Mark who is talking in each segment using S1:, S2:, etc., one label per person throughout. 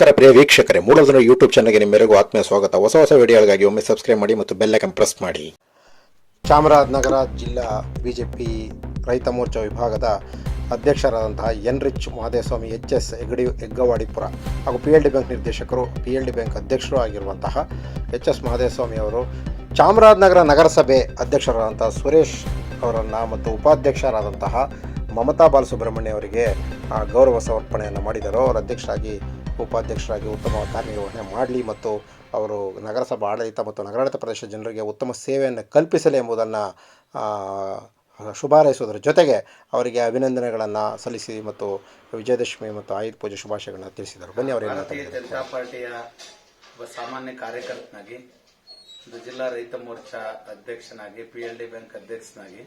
S1: ನಮಸ್ಕಾರ ಪ್ರಿಯ ವೀಕ್ಷಕರೇ ಮೂಲದನ ಯೂಟ್ಯೂಬ್ ಚಾನಲ್ಗೆ ನಿಮ್ಮೆಲ್ಲರಿಗೂ ಆತ್ಮೀಯ ಸ್ವಾಗತ. ಹೊಸ ಹೊಸ ವಿಡಿಯೋಗಳಿಗಾಗಿ ಒಮ್ಮೆ ಸಬ್ಸ್ಕ್ರೈಬ್ ಮಾಡಿ ಮತ್ತು ಬೆಲ್ಲೈಕನ್ ಪ್ರೆಸ್ ಮಾಡಿ. ಚಾಮರಾಜನಗರ ಜಿಲ್ಲಾ ಬಿಜೆಪಿ ರೈತ ಮೋರ್ಚಾ ವಿಭಾಗದ ಅಧ್ಯಕ್ಷರಾದಂತಹ ಎನ್ ರಿಚ್ ಮಹದೇವಸ್ವಾಮಿ ಎಚ್ ಎಸ್ ಹೆಗ್ಗಡಿ, ಹೆಗ್ಗವಾಡಿಪುರ ಹಾಗೂ ಪಿ ಎಲ್ ಡಿ ಬ್ಯಾಂಕ್ ನಿರ್ದೇಶಕರು ಪಿ ಎಲ್ ಡಿ ಬ್ಯಾಂಕ್ ಅಧ್ಯಕ್ಷರು ಆಗಿರುವಂತಹ ಎಚ್ ಎಸ್ ಮಹದೇವಸ್ವಾಮಿ ಅವರು, ಚಾಮರಾಜನಗರ ನಗರಸಭೆ ಅಧ್ಯಕ್ಷರಾದಂತಹ ಸುರೇಶ್ ಅವರನ್ನು ಮತ್ತು ಉಪಾಧ್ಯಕ್ಷರಾದಂತಹ ಮಮತಾ ಬಾಲಸುಬ್ರಹ್ಮಣ್ಯ ಅವರಿಗೆ ಗೌರವ ಸಮರ್ಪಣೆಯನ್ನು ಮಾಡಿದರು. ಅವರ ಅಧ್ಯಕ್ಷರಾಗಿ ಉಪಾಧ್ಯಕ್ಷರಾಗಿ ಉತ್ತಮ ಕಾರ್ಯನಿರ್ವಹಣೆ ಮಾಡಲಿ ಮತ್ತು ಅವರು ನಗರಸಭಾ ಆಡಳಿತ ಮತ್ತು ನಗರಾಡಳಿತ ಪ್ರದೇಶ ಜನರಿಗೆ ಉತ್ತಮ ಸೇವೆಯನ್ನು ಕಲ್ಪಿಸಲಿ ಎಂಬುದನ್ನು ಶುಭಾರೈಸುವುದರ ಜೊತೆಗೆ ಅವರಿಗೆ ಅಭಿನಂದನೆಗಳನ್ನು ಸಲ್ಲಿಸಿ ಮತ್ತು ವಿಜಯದಶಮಿ ಮತ್ತು ಆಯುಧ ಪೂಜೆ ಶುಭಾಶಯಗಳನ್ನು ತಿಳಿಸಿದರು. ಬನ್ನಿ ಅವರು
S2: ಭಾರತೀಯ ಜನತಾ ಪಾರ್ಟಿಯ ಒಬ್ಬ ಸಾಮಾನ್ಯ ಕಾರ್ಯಕರ್ತನಾಗಿ ಒಂದು ಜಿಲ್ಲಾ ರೈತ ಮೋರ್ಚಾ ಅಧ್ಯಕ್ಷನಾಗಿ ಪಿ ಎಲ್ ಡಿ ಬ್ಯಾಂಕ್ ಅಧ್ಯಕ್ಷನಾಗಿ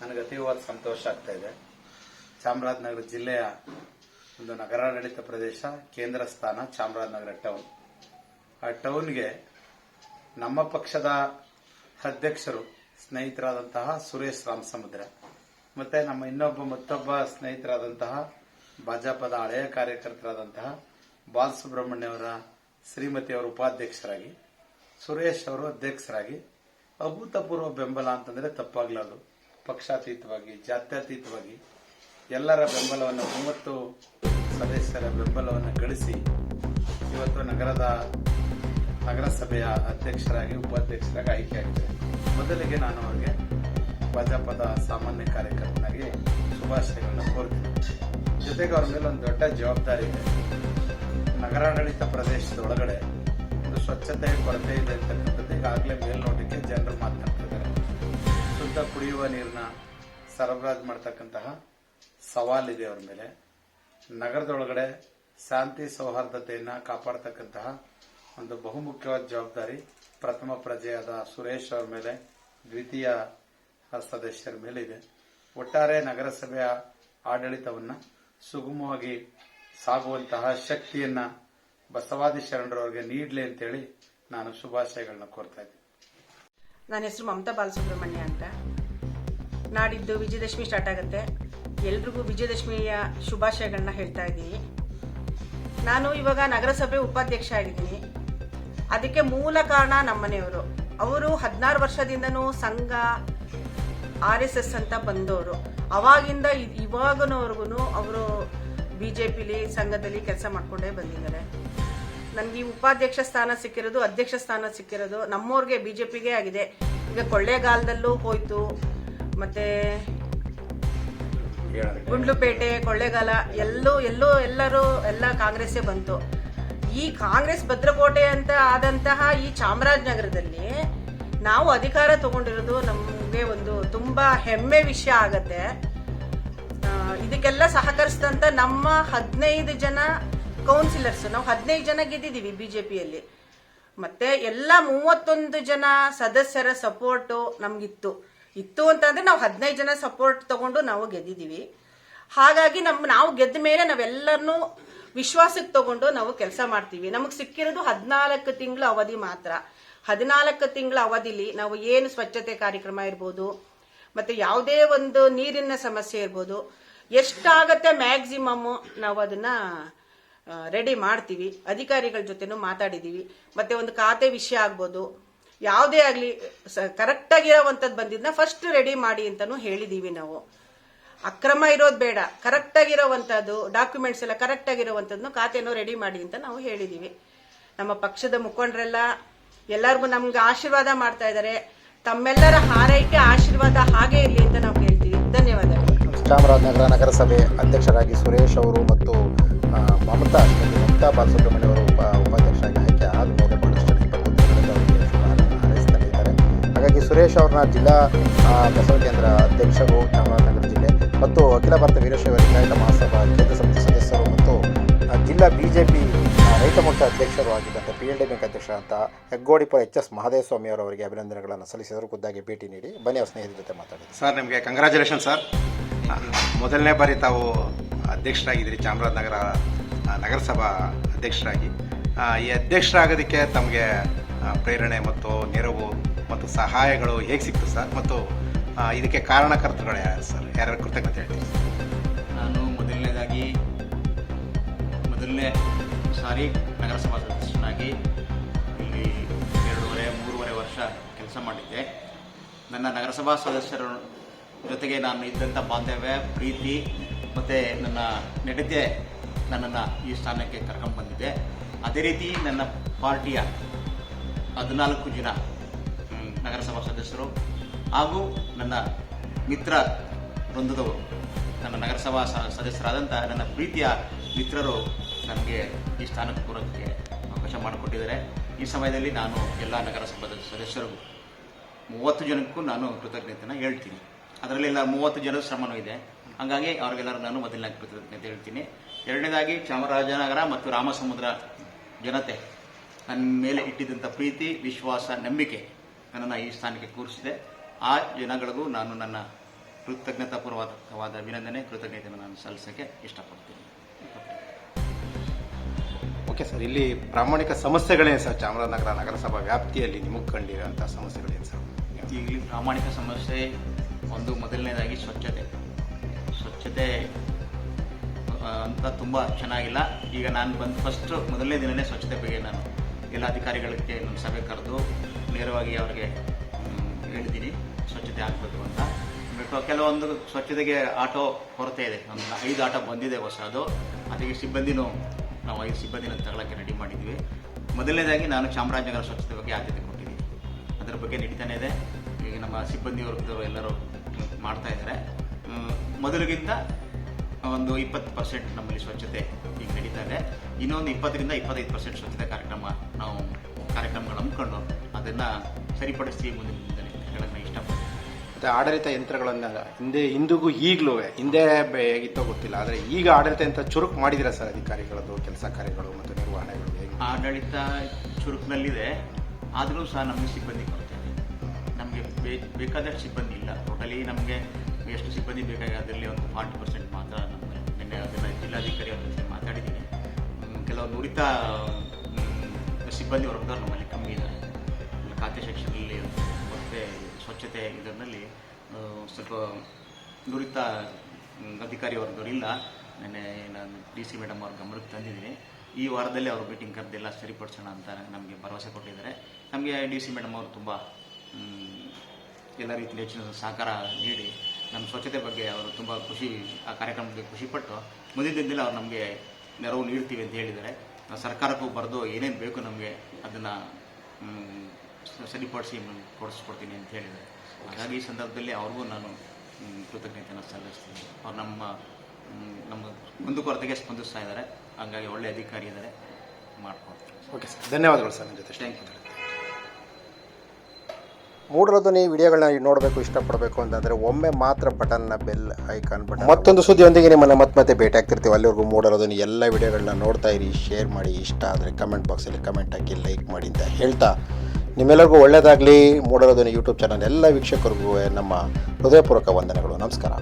S2: ನನಗೆ ಅತೀವವಾದ ಸಂತೋಷ ಆಗ್ತಾ ಇದೆ. ಚಾಮರಾಜನಗರ ಜಿಲ್ಲೆಯ ಒಂದು ನಗರಾಡಳಿತ ಪ್ರದೇಶ, ಕೇಂದ್ರ ಸ್ಥಾನ, ಚಾಮರಾಜನಗರ ಟೌನ್ ಆ ಟೌನ್ಗೆ ನಮ್ಮ ಪಕ್ಷದ ಅಧ್ಯಕ್ಷರು, ಸ್ನೇಹಿತರಾದಂತಹ ಸುರೇಶ್ ರಾಮಸಮುದ್ರ. ಮತ್ತೆ ನಮ್ಮ ಇನ್ನೊಬ್ಬ ಮತ್ತೊಬ್ಬ ಸ್ನೇಹಿತರಾದಂತಹ ಭಾಜಪದ ಹಳೆಯ ಕಾರ್ಯಕರ್ತರಾದಂತಹ ಬಾಲಸುಬ್ರಹ್ಮಣ್ಯ ಅವರ ಶ್ರೀಮತಿ ಅವರ ಉಪಾಧ್ಯಕ್ಷರಾಗಿ, ಸುರೇಶ್ ಅವರು ಅಧ್ಯಕ್ಷರಾಗಿ, ಅಭೂತಪೂರ್ವ ಬೆಂಬಲ ಅಂತಂದ್ರೆ ತಪ್ಪಾಗ್ಲಾರ್ದು. ಪಕ್ಷಾತೀತವಾಗಿ, ಜಾತ್ಯತೀತವಾಗಿ ಎಲ್ಲರ ಬೆಂಬಲವನ್ನು ಒಂಬತ್ತು ಸದಸ್ಯರ ಬೆಂಬಲವನ್ನು ಗಳಿಸಿ ಇವತ್ತು ನಗರದ ನಗರಸಭೆಯ ಅಧ್ಯಕ್ಷರಾಗಿ, ಉಪಾಧ್ಯಕ್ಷರಾಗಿ ಆಯ್ಕೆಯಾಗಿದ್ದಾರೆ. ಮೊದಲಿಗೆ ನಾನು ಅವರಿಗೆ ಭಾಜಪದ ಸಾಮಾನ್ಯ ಕಾರ್ಯಕರ್ತನಾಗಿ ಶುಭಾಶಯಗಳನ್ನು ಕೋರ್ತೀನಿ. ಜೊತೆಗೆ ಅವ್ರ ಮೇಲೆ ಒಂದು ದೊಡ್ಡ ಜವಾಬ್ದಾರಿ ಇದೆ. ನಗರಾಡಳಿತ ಪ್ರದೇಶದ ಒಳಗಡೆ ಒಂದು ಸ್ವಚ್ಛತೆ, ಕೊರತೆ ಇದೆ ಅಂತಕ್ಕಂಥದ್ದು ಈಗಾಗಲೇ ಮೇಲ್ನೋಟಕ್ಕೆ ಜನರು ಮಾತನಾಡ್ತಿದ್ದಾರೆ. ಶುದ್ಧ ಕುಡಿಯುವ ನೀರನ್ನ ಸರಬರಾಜು ಮಾಡ್ತಕ್ಕಂತಹ ಸವಾಲಿದೆ ಅವರ ಮೇಲೆ. ನಗರದೊಳಗಡೆ ಶಾಂತಿ ಸೌಹಾರ್ದತೆಯನ್ನು ಕಾಪಾಡತಕ್ಕಂತಹ ಒಂದು ಬಹುಮುಖ್ಯವಾದ ಜವಾಬ್ದಾರಿ ಪ್ರಥಮ ಪ್ರಜೆಯಾದ ಸುರೇಶ್ ಅವರ ಮೇಲೆ, ದ್ವಿತೀಯ ಸದಸ್ಯರ ಮೇಲೆ ಇದೆ. ಒಟ್ಟಾರೆ ನಗರಸಭೆಯ ಆಡಳಿತವನ್ನ ಸುಗಮವಾಗಿ ಸಾಗುವಂತಹ ಶಕ್ತಿಯನ್ನ ಬಸವಾದಿ ಶರಣರವರಿಗೆ ನೀಡಲಿ ಅಂತೇಳಿ ನಾನು ಶುಭಾಶಯಗಳನ್ನ ಕೋರ್ತಾ ಇದ್ದೀನಿ.
S3: ನನ್ನ ಹೆಸರು ಮಮತಾ ಬಾಲಸುಬ್ರಹ್ಮಣ್ಯ ಅಂತ. ನಾಡಿದ್ದು ವಿಜಯದಶಮಿ ಸ್ಟಾರ್ಟ್ ಆಗುತ್ತೆ. ಎಲ್ರಿಗೂ ವಿಜಯದಶಮಿಯ ಶುಭಾಶಯಗಳನ್ನ ಹೇಳ್ತಾ ಇದ್ದೀನಿ. ನಾನು ಇವಾಗ ನಗರಸಭೆ ಉಪಾಧ್ಯಕ್ಷ ಆಗಿದ್ದೀನಿ. ಅದಕ್ಕೆ ಮೂಲ ಕಾರಣ ನಮ್ಮನೆಯವರು. ಅವರು ಹದಿನಾರು ವರ್ಷದಿಂದನೂ ಸಂಘ, ಆರ್ ಎಸ್ ಎಸ್ ಅಂತ ಬಂದವರು. ಅವಾಗಿಂದ ಇವಾಗನವ್ರಿಗೂ ಅವರು ಬಿ ಜೆ ಪಿಲಿ ಸಂಘದಲ್ಲಿ ಕೆಲಸ ಮಾಡಿಕೊಂಡೇ ಬಂದಿದ್ದಾರೆ. ನನಗೆ ಈ ಉಪಾಧ್ಯಕ್ಷ ಸ್ಥಾನ ಸಿಕ್ಕಿರೋದು, ಅಧ್ಯಕ್ಷ ಸ್ಥಾನ ಸಿಕ್ಕಿರೋದು ನಮ್ಮವ್ರಿಗೆ ಬಿ ಜೆ ಪಿಗೆ ಆಗಿದೆ. ಈಗ ಕೊಳ್ಳೇಗಾಲದಲ್ಲೂ ಹೋಯ್ತು. ಮತ್ತೆ ಗುಂಡ್ಲುಪೇಟೆ, ಕೊಳ್ಳೇಗಾಲ, ಎಲ್ಲೋ ಎಲ್ಲೋ ಎಲ್ಲರೂ ಎಲ್ಲ ಕಾಂಗ್ರೆಸ್ಸೇ ಬಂತು. ಈ ಕಾಂಗ್ರೆಸ್ ಭದ್ರಕೋಟೆ ಅಂತ ಆದಂತಹ ಈ ಚಾಮರಾಜನಗರದಲ್ಲಿ ನಾವು ಅಧಿಕಾರ ತಗೊಂಡಿರೋದು ನಮಗೆ ಒಂದು ತುಂಬಾ ಹೆಮ್ಮೆ ವಿಷಯ ಆಗತ್ತೆ. ಇದಕ್ಕೆಲ್ಲ ಸಹಕರಿಸಿದಂತ ನಮ್ಮ ಹದಿನೈದು ಜನ ಕೌನ್ಸಿಲರ್ಸ್ ನಾವು ಹದಿನೈದು ಜನ ಗೆದ್ದಿದ್ದೀವಿ ಬಿಜೆಪಿಯಲ್ಲಿ. ಮತ್ತೆ ಎಲ್ಲ ಮೂವತ್ತೊಂದು ಜನ ಸದಸ್ಯರ ಸಪೋರ್ಟು ನಮ್ಗಿತ್ತು. ಇತ್ತು ಅಂತಂದ್ರೆ ನಾವು ಹದಿನೈದು ಜನ ಸಪೋರ್ಟ್ ತಗೊಂಡು ನಾವು ಗೆದ್ದಿದ್ದೀವಿ. ಹಾಗಾಗಿ ನಮ್, ನಾವು ಗೆದ್ದ ಮೇಲೆ ನಾವೆಲ್ಲರನ್ನೂ ವಿಶ್ವಾಸಕ್ಕೆ ತಗೊಂಡು ನಾವು ಕೆಲಸ ಮಾಡ್ತೀವಿ. ನಮಗೆ ಸಿಕ್ಕಿರೋದು ಹದಿನಾಲ್ಕು ತಿಂಗಳ ಅವಧಿ ಮಾತ್ರ. ಹದಿನಾಲ್ಕು ತಿಂಗಳ ಅವಧಿಲಿ ನಾವು ಏನು ಸ್ವಚ್ಛತೆ ಕಾರ್ಯಕ್ರಮ ಇರ್ಬೋದು, ಮತ್ತೆ ಯಾವುದೇ ಒಂದು ನೀರಿನ ಸಮಸ್ಯೆ ಇರ್ಬೋದು, ಎಷ್ಟಾಗತ್ತೆ ಮ್ಯಾಕ್ಸಿಮಮ್ ನಾವು ಅದನ್ನ ರೆಡಿ ಮಾಡ್ತೀವಿ. ಅಧಿಕಾರಿಗಳ ಜೊತೆನೂ ಮಾತಾಡಿದೀವಿ ಮತ್ತೆ ಒಂದು ಖಾತೆ ವಿಷಯ ಆಗ್ಬೋದು. ಯಾವುದೇ ಆಗಲಿ ಕರೆಕ್ಟ್ ಆಗಿರೋವಂಥದ್ದು ಬಂದಿದ್ನ ಫಸ್ಟ್ ರೆಡಿ ಮಾಡಿ ಅಂತಲೂ ಹೇಳಿದೀವಿ ನಾವು. ಅಕ್ರಮ ಇರೋದು ಬೇಡ ಕರೆಕ್ಟ್ ಆಗಿರೋವಂಥದ್ದು ಡಾಕ್ಯುಮೆಂಟ್ಸ್ ಎಲ್ಲ ಕರೆಕ್ಟ್ ಆಗಿರೋವಂಥದ್ದು ಖಾತೆನೂ ರೆಡಿ ಮಾಡಿ ಅಂತ ನಾವು ಹೇಳಿದೀವಿ. ನಮ್ಮ ಪಕ್ಷದ ಮುಖಂಡರೆಲ್ಲ, ಎಲ್ಲರಿಗೂ ನಮ್ಗೆ ಆಶೀರ್ವಾದ ಮಾಡ್ತಾ ಇದ್ದಾರೆ ತಮ್ಮೆಲ್ಲರ ಹಾರೈಕೆ, ಆಶೀರ್ವಾದ ಹಾಗೆ ಇರಲಿ ಅಂತ ನಾವು ಹೇಳ್ತೀವಿ ಧನ್ಯವಾದಗಳು.
S1: ಚಾಮರಾಜನಗರ ನಗರಸಭೆ ಅಧ್ಯಕ್ಷರಾಗಿ ಸುರೇಶ್ ಅವರು ಮತ್ತು ಮಮತಾ ಮಮತಾ ಬಾಲಸುಬ್ರಹ್ಮಣ್ಯ ಸುರೇಶ್ ಅವ್ರನ್ನ ಜಿಲ್ಲಾ ಬಸವ ಕೇಂದ್ರ ಅಧ್ಯಕ್ಷರು ಚಾಮರಾಜನಗರ ಜಿಲ್ಲೆ ಮತ್ತು ಅಖಿಲ ಭಾರತ ವೀರಶೈವ ಲಿಂಗಾಯತ ಮಹಾಸಭಾ ಕೇಂದ್ರ ಸಮಿತಿ ಸದಸ್ಯರು ಮತ್ತು ಜಿಲ್ಲಾ ಬಿ ಜೆ ಪಿ ರೈತ ಮೋರ್ಚಾ ಅಧ್ಯಕ್ಷರು ಆಗಿದ್ದಂಥ ಪಿ ಎಲ್ ಡಿ ಬ್ಯಾಂಕ್ ಅಧ್ಯಕ್ಷರಾದಂಥ ಹೆಗ್ಗೋಡಿಪುರ ಎಚ್ ಎಸ್ ಮಹದೇವಸ್ವಾಮಿ ಅವರಿಗೆ ಅಭಿನಂದನೆಗಳನ್ನು ಸಲ್ಲಿಸಿದರು. ಖುದ್ದಾಗಿ ಭೇಟಿ ನೀಡಿ. ಬನ್ನಿ ಅವ್ರ ಸ್ನೇಹಿತರ ಜೊತೆ ಮಾತಾಡಿದ್ರು
S4: ಸರ್, ನಿಮಗೆ ಕಂಗ್ರ್ಯಾಚುಲೇಷನ್ ಸರ್ ಮೊದಲನೇ ಬಾರಿ ತಾವು ಅಧ್ಯಕ್ಷರಾಗಿದ್ದೀರಿ ಚಾಮರಾಜನಗರ ನಗರಸಭಾ ಅಧ್ಯಕ್ಷರಾಗಿ. ಈ ಅಧ್ಯಕ್ಷರಾಗೋದಕ್ಕೆ ತಮಗೆ ಪ್ರೇರಣೆ ಮತ್ತು ನೆರವು ಮತ್ತು ಸಹಾಯಗಳು ಹೇಗೆ ಸಿಕ್ತು ಸರ್? ಮತ್ತು ಇದಕ್ಕೆ ಕಾರಣಕರ್ತರುಗಳು ಯಾರು ಸರ್? ಯಾರ್ಯಾರು ಕೃತಜ್ಞತೆ ಹೇಳ್ತೀವಿ
S5: ನಾನು ಮೊದಲನೇದಾಗಿ, ಮೊದಲನೇ ಸಾರಿ ನಗರಸಭಾ ಸದಸ್ಯನಾಗಿ ಇಲ್ಲಿ ಎರಡೂವರೆ, ಮೂರುವರೆ ವರ್ಷ ಕೆಲಸ ಮಾಡಿದ್ದೆ. ನನ್ನ ನಗರಸಭಾ ಸದಸ್ಯರ ಜೊತೆಗೆ ನಾನು ಇದ್ದಂಥ ಬಾಂಧವ್ಯ, ಪ್ರೀತಿ ಮತ್ತು ನನ್ನ ನಡತೆ ನನ್ನನ್ನು ಈ ಸ್ಥಾನಕ್ಕೆ ಕರ್ಕೊಂಡು ಬಂದಿದೆ ಅದೇ ರೀತಿ ನನ್ನ ಪಾರ್ಟಿಯ ಹದಿನಾಲ್ಕು ಜನ ನಗರಸಭಾ ಸದಸ್ಯರು ಹಾಗೂ ನನ್ನ ಮಿತ್ರ ವೃಂದದವರು, ನನ್ನ ನಗರಸಭಾ ಸದಸ್ಯರಾದಂಥ ನನ್ನ ಪ್ರೀತಿಯ ಮಿತ್ರರು ನನಗೆ ಈ ಸ್ಥಾನಕ್ಕೆ ಬರೋದಕ್ಕೆ ಅವಕಾಶ ಮಾಡಿಕೊಟ್ಟಿದ್ದಾರೆ. ಈ ಸಮಯದಲ್ಲಿ ನಾನು ಎಲ್ಲ ನಗರಸಭಾ ಸದಸ್ಯರಿಗೂ ಮೂವತ್ತು ಜನಕ್ಕೂ ನಾನು ಕೃತಜ್ಞತೆನ ಹೇಳ್ತೀನಿ. ಅದರಲ್ಲೆಲ್ಲ ಮೂವತ್ತು ಜನರ ಶ್ರಮನೂ ಇದೆ. ಹಾಗಾಗಿ ಅವ್ರಿಗೆಲ್ಲರೂ ನಾನು ಮೊದಲನೇ ಕೃತಜ್ಞತೆ ಹೇಳ್ತೀನಿ. ಎರಡನೇದಾಗಿ ಚಾಮರಾಜನಗರ ಮತ್ತು ರಾಮಸಮುದ್ರ ಜನತೆ ನನ್ನ ಮೇಲೆ ಇಟ್ಟಿದ್ದಂಥ ಪ್ರೀತಿ, ವಿಶ್ವಾಸ, ನಂಬಿಕೆ ನನ್ನನ್ನು ಈ ಸ್ಥಾನಕ್ಕೆ ಕೂರಿಸಿದೆ. ಆ ಜನಗಳಿಗೂ ನಾನು ನನ್ನ ಕೃತಜ್ಞತಾಪೂರ್ವಕವಾದ ಅಭಿನಂದನೆ ಕೃತಜ್ಞತೆಯನ್ನು ನಾನು ಸಲ್ಲಿಸೋಕ್ಕೆ ಇಷ್ಟಪಡ್ತೀನಿ.
S4: ಓಕೆ ಸರ್ ಇಲ್ಲಿ ಪ್ರಾಮಾಣಿಕ ಸಮಸ್ಯೆಗಳೇನು ಸರ್ ಚಾಮರಾಜನಗರ ನಗರಸಭಾ ವ್ಯಾಪ್ತಿಯಲ್ಲಿ ನಿಮಗೆ ಕಂಡಿರೋಂಥ ಸಮಸ್ಯೆಗಳೇನು ಸರ್
S5: ಇಲ್ಲಿ ಪ್ರಾಮಾಣಿಕ ಸಮಸ್ಯೆ ಒಂದು ಮೊದಲನೇದಾಗಿ ಸ್ವಚ್ಛತೆ. ಸ್ವಚ್ಛತೆ ಅಂತ ತುಂಬ ಚೆನ್ನಾಗಿಲ್ಲ. ಈಗ ನಾನು ಬಂದು ಫಸ್ಟ್ ಮೊದಲನೇ ದಿನನೇ ಸ್ವಚ್ಛತೆ ಬಗ್ಗೆ ನಾನು ಎಲ್ಲ ಅಧಿಕಾರಿಗಳಿಗೆ ನನ್ನ ಸಭೆ ಕರೆದು ನೇರವಾಗಿ ಅವ್ರಿಗೆ ಹೇಳ್ತೀನಿ ಸ್ವಚ್ಛತೆ ಆಗಬೇಕು ಅಂತ. ಬಿಟ್ಟು ಕೆಲವೊಂದು ಸ್ವಚ್ಛತೆಗೆ ಆಟೋ ಕೊರತೆ ಇದೆ. ಒಂದು ಐದು ಆಟೋ ಬಂದಿದೆ ಹೊಸದು ಅದಕ್ಕೆ ಸಿಬ್ಬಂದಿನೂ ನಾವು ಐದು ಸಿಬ್ಬಂದಿನ ತಗೊಳ್ಳೋಕ್ಕೆ ರೆಡಿ ಮಾಡಿದ್ವಿ. ಮೊದಲನೇದಾಗಿ ನಾನು ಚಾಮರಾಜನಗರ ಸ್ವಚ್ಛತೆ ಬಗ್ಗೆ ಆದ್ಯತೆ ಕೊಟ್ಟಿದ್ದೀನಿ. ಅದರ ಬಗ್ಗೆ ನಡೀತಾನೆ ಇದೆ. ಈಗ ನಮ್ಮ ಸಿಬ್ಬಂದಿ ವರ್ಗದವರು ಎಲ್ಲರೂ ಮಾಡ್ತಾ ಇದ್ದಾರೆ. ಮೊದಲಿಗಿಂತ ಒಂದು ಇಪ್ಪತ್ತು ಪರ್ಸೆಂಟ್ ನಮ್ಮಲ್ಲಿ ಸ್ವಚ್ಛತೆ ಈಗ ನಡೀತಾ ಇದೆ. ಇನ್ನೊಂದು ಇಪ್ಪತ್ತರಿಂದ ಇಪ್ಪತ್ತೈದು ಪರ್ಸೆಂಟ್ ಸ್ವಚ್ಛತೆ ಕಾರ್ಯಕ್ರಮ ನಾವು ಕಾರ್ಯಕ್ರಮಗಳು ಹಮ್ಮಿಕೊಂಡು ಅದನ್ನು ಸರಿಪಡಿಸಿ ಮುಂದಿನ ದಿನದಲ್ಲಿ ಇಷ್ಟಪಡ್ತೀವಿ ಇಷ್ಟಪಡ್ತೀನಿ.
S4: ಮತ್ತು ಆಡಳಿತ ಯಂತ್ರಗಳನ್ನ ಹಿಂದೆ ಹಿಂದಿಗೂ ಈಗಲೂ ಹಿಂದೆ ಹೇಗಿತ್ತೋ ಗೊತ್ತಿಲ್ಲ ಆದರೆ ಈಗ ಆಡಳಿತ ಯಂತ್ರ ಚುರುಕು ಮಾಡಿದಿರ ಸರ್ ಅಧಿಕಾರಿಗಳದ್ದು ಕೆಲಸ ಕಾರ್ಯಗಳು ಮತ್ತು ನಿರ್ವಹಣೆಗಳು ಹೇಗೆ?
S5: ಆಡಳಿತ ಚುರುಕಿನಲ್ಲಿದೆ ಆದರೂ ಸಹ ನಮಗೆ ಸಿಬ್ಬಂದಿ ಕೊರತೆ ಇದೆ ನಮಗೆ ಬೇಕಾದಷ್ಟು ಸಿಬ್ಬಂದಿ ಇಲ್ಲ. ಟೋಟಲಿ ನಮಗೆ ಎಷ್ಟು ಸಿಬ್ಬಂದಿ ಬೇಕಾಗಿ ಅದರಲ್ಲಿ ಒಂದು ಫಾರ್ಟಿ ಪರ್ಸೆಂಟ್ ಮಾತ್ರ ನಮಗೆ ನಿನ್ನೆ ಅದನ್ನು ಜಿಲ್ಲಾಧಿಕಾರಿ ಅವ್ರ ಜೊತೆ ಮಾತಾಡಿದ್ದೀನಿ. ಕೆಲವು ನುರಿತ ಸಿಬ್ಬಂದಿ ವರ್ಗದವ್ರು ನಮ್ಮಲ್ಲಿ ಕಮ್ಮಿ ಇದ್ದಾರೆ. ಖಾತೆ ಶಿಕ್ಷಣದಲ್ಲಿ ಮತ್ತು ಸ್ವಚ್ಛತೆ ಇದರಲ್ಲಿ ಸ್ವಲ್ಪ ನುರಿತ ಅಧಿಕಾರಿ ವರ್ಗದವ್ರು ಇಲ್ಲ. ನೆನ್ನೆ ನಾನು ಡಿ ಸಿ ಮೇಡಮ್ ಅವ್ರ ಗಮನಕ್ಕೆ ತಂದಿದ್ದೀನಿ. ಈ ವಾರದಲ್ಲಿ ಅವರು ಮೀಟಿಂಗ್ ಕರೆದೆಲ್ಲ ಸರಿಪಡಿಸೋಣ ಅಂತ ನಮಗೆ ಭರವಸೆ ಕೊಟ್ಟಿದ್ದಾರೆ. ನಮಗೆ ಡಿ ಸಿ ಮೇಡಮ್ ಅವರು ತುಂಬ ಎಲ್ಲ ರೀತಿಯ ಹೆಚ್ಚಿನ ಸಹಕಾರ ನೀಡಿ ನಮ್ಮ ಸ್ವಚ್ಛತೆ ಬಗ್ಗೆ ಅವರು ತುಂಬ ಖುಷಿ, ಆ ಕಾರ್ಯಕ್ರಮಕ್ಕೆ ಖುಷಿಪಟ್ಟು ಮುಂದಿನ ದಿನದಲ್ಲಿ ಅವ್ರು ನಮಗೆ ನೆರವು ನೀಡ್ತೀವಿ ಅಂತ ಹೇಳಿದ್ದಾರೆ. ಸರ್ಕಾರಕ್ಕೂ ಬರೆದು ಏನೇನು ಬೇಕು ನಮಗೆ ಅದನ್ನು ಸರಿಪಡಿಸಿ ಕೊಡಿಸ್ಕೊಡ್ತೀನಿ ಅಂತ ಹೇಳಿದ್ದಾರೆ. ಹಾಗಾಗಿ ಈ ಸಂದರ್ಭದಲ್ಲಿ ಅವ್ರಿಗೂ ನಾನು ಕೃತಜ್ಞತೆಯನ್ನು ಸಲ್ಲಿಸ್ತೀನಿ. ಅವ್ರು ನಮ್ಮ ನಮ್ಮ ಒಂದು ಕೊರತೆಗೆ ಸ್ಪಂದಿಸ್ತಾ ಇದ್ದಾರೆ. ಹಾಗಾಗಿ ಒಳ್ಳೆ ಅಧಿಕಾರಿ ಇದ್ದಾರೆ. ಮಾಡ್ಕೊಡ್ತೀನಿ.
S4: ಓಕೆ ಸರ್ ಧನ್ಯವಾದಗಳು ಸರ್ ನಿಮ್ಮ ಜೊತೆ.
S5: ಥ್ಯಾಂಕ್ ಯು
S1: ಮೂಡಲಧ್ವನಿ ವಿಡಿಯೋಗಳನ್ನ ನೋಡಬೇಕು, ಇಷ್ಟಪಡಬೇಕು ಅಂತಂದರೆ ಒಮ್ಮೆ ಮಾತ್ರ ಬಟನ್ನ ಬೆಲ್ ಐಕಾನ್ ಬಟನ್ ಮತ್ತೊಂದು ಸುದ್ದಿಯೊಂದಿಗೆ ನಿಮ್ಮನ್ನು ಮತ್ತೆ ಮತ್ತೆ ಭೇಟಿ ಆಗ್ತಿರ್ತೀವಿ ಅಲ್ಲಿವರೆಗೂ ಮೂಡರದನ್ನು ಎಲ್ಲ ವಿಡಿಯೋಗಳನ್ನ ನೋಡ್ತಾ ಇರಿ, ಶೇರ್ ಮಾಡಿ. ಇಷ್ಟ ಆದರೆ ಕಮೆಂಟ್ ಬಾಕ್ಸಲ್ಲಿ ಕಮೆಂಟ್ ಹಾಕಿ, ಲೈಕ್ ಮಾಡಿ ಅಂತ ಹೇಳ್ತಾ ನಿಮ್ಮೆಲ್ಲರಿಗೂ ಒಳ್ಳೆಯದಾಗಲಿ ಮೂಡರದನ್ನು ಯೂಟ್ಯೂಬ್ ಚಾನಲ್ ಎಲ್ಲ ವೀಕ್ಷಕರಿಗೂ ನಮ್ಮ ಹೃದಯಪೂರ್ವಕ ವಂದನೆಗಳು. ನಮಸ್ಕಾರ.